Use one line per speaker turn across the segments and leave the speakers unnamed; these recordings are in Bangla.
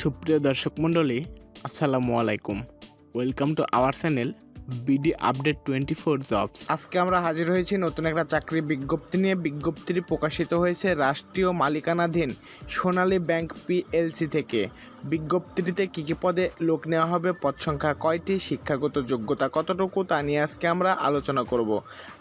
সুপ্রিয় দর্শক মণ্ডলী, আসসালামু আলাইকুম। Welcome to our channel BD update twenty four jobs আজকে আমরা হাজির হয়েছি নতুন একটা চাকরি বিজ্ঞপ্তি নিয়ে। বিজ্ঞপ্তিটি প্রকাশিত হয়েছে রাষ্ট্রীয় মালিকানাধীন সোনালী ব্যাংক পিএলসি থেকে। বিজ্ঞপ্তিটিতে কী কী পদে লোক নেওয়া হবে, পদ সংখ্যা কয়টি, শিক্ষাগত যোগ্যতা কতটুকু, তা নিয়ে আজকে আমরা আলোচনা করব।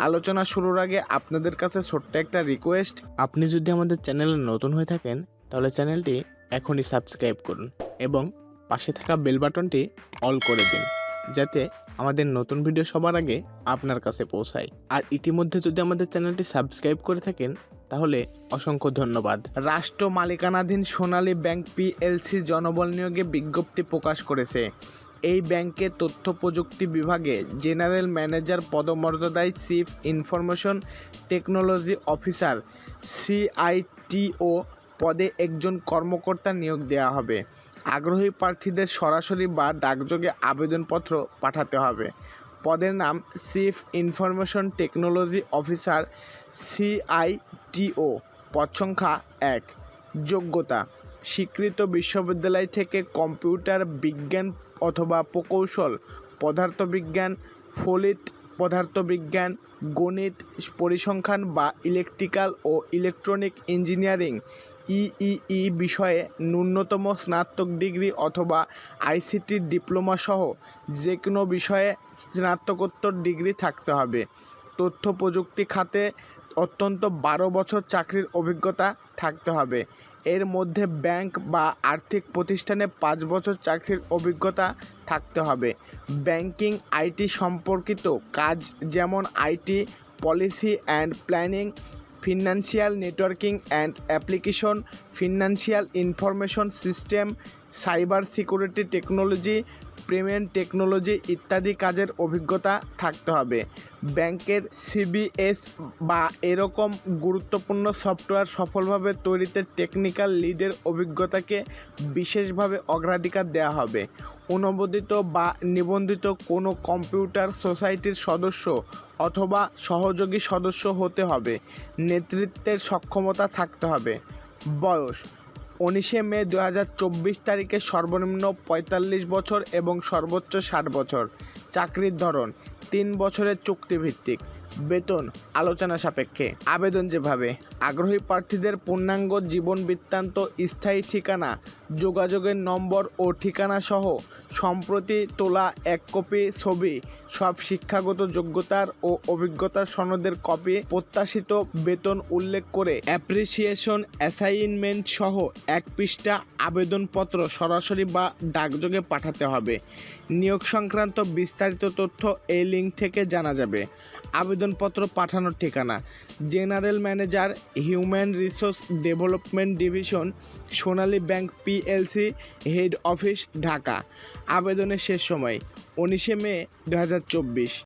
আলোচনা শুরুর আগে আপনাদের কাছে ছোট্ট একটা রিকোয়েস্ট আপনি যদি আমাদের চ্যানেলে নতুন হয়ে থাকেন, তাহলে চ্যানেলটি এখনই সাবস্ক্রাইব করুন এবং পাশে থাকা বেল বাটনটি অল করে দিন, যাতে আমাদের নতুন ভিডিও সবার আগে আপনার কাছে পৌঁছায়। আর ইতিমধ্যে যদি আমাদের চ্যানেলটি সাবস্ক্রাইব করে থাকেন, তাহলে অসংখ্য ধন্যবাদ। রাষ্ট্র মালিকানাধীন সোনালী ব্যাংক পিএলসি জনবল নিয়োগে বিজ্ঞপ্তি প্রকাশ করেছে। এই ব্যাংকে তথ্য প্রযুক্তি বিভাগে general manager পদমর্যাদায় chief information technology officer CITO পদে একজন কর্মকর্তা নিয়োগ দেওয়া হবে। আগ্রহী প্রার্থীদের সরাসরি বা ডাকযোগে আবেদনপত্র পাঠাতে হবে। পদের নাম chief information technology officer CITO পদ সংখ্যা এক। যোগ্যতা, স্বীকৃত বিশ্ববিদ্যালয় থেকে কম্পিউটার বিজ্ঞান অথবা প্রকৌশল, পদার্থবিজ্ঞান, ফলিত পদার্থবিজ্ঞান, গণিত, পরিসংখ্যান বা ইলেকট্রিক্যাল ও ইলেকট্রনিক ইঞ্জিনিয়ারিং ইইই বিষয়ে ন্যূনতম স্নাতক ডিগ্রি অথবা আইসিটি ডিপ্লোমা সহ যে কোনো বিষয়ে স্নাতকোত্তর ডিগ্রি থাকতে হবে। তথ্য প্রযুক্তি খাতে অত্যন্ত বারো বছর চাকরির অভিজ্ঞতা থাকতে হবে। এর মধ্যে ব্যাংক বা আর্থিক প্রতিষ্ঠানে পাঁচ বছর চাকরির অভিজ্ঞতা থাকতে হবে। ব্যাংকিং, আইটি সম্পর্কিত কাজ যেমন IT, policy and planning financial networking and application financial information system cyber security technology payment technology ইত্যাদি কাজের অভিজ্ঞতা থাকতে হবে। ব্যাংকের সিবিএস বা এরকম গুরুত্বপূর্ণ সফটওয়্যার সফলভাবে তৈরিতে টেকনিক্যাল লিডের অভিজ্ঞতাকে বিশেষভাবে অগ্রাধিকার দেওয়া হবে। অনুমোদিত বা নিবন্ধিত কোনো কম্পিউটার সোসাইটির সদস্য অথবা সহযোগী সদস্য হতে হবে। নেতৃত্বের সক্ষমতা থাকতে হবে। বয়স উনিশে মে দু হাজার চব্বিশ তারিখে সর্বনিম্ন পঁয়তাল্লিশ বছর এবং সর্বোচ্চ ষাট বছর। চাকরির ধরন, তিন বছরের চুক্তিভিত্তিক, বেতন আলোচনা সাপেক্ষে। আবেদন যেভাবে, আগ্রহী প্রার্থীদের পূর্ণাঙ্গ জীবন বৃত্তান্ত, স্থায়ী ঠিকানা, যোগাযোগের নম্বর ও ঠিকানা সহ সম্প্রতি তোলা এক কপি ছবি, সব শিক্ষাগত যোগ্যতার ও অভিজ্ঞতার সনদের কপি, প্রত্যাশিত বেতন উল্লেখ করে অ্যাপ্রিসিয়েশন অ্যাসাইনমেন্ট সহ এক পৃষ্ঠা আবেদনপত্র সরাসরি বা ডাকযোগে পাঠাতে হবে। নিয়োগ সংক্রান্ত বিস্তারিত তথ্য এই লিঙ্ক থেকে জানা যাবে। আবেদনপত্র পাঠানোর ঠিকানা। General manager human resource development division Sonali bank PLC head office Dhaka. আবেদনের শেষ সময়, উনিশে মে দু হাজার চব্বিশ।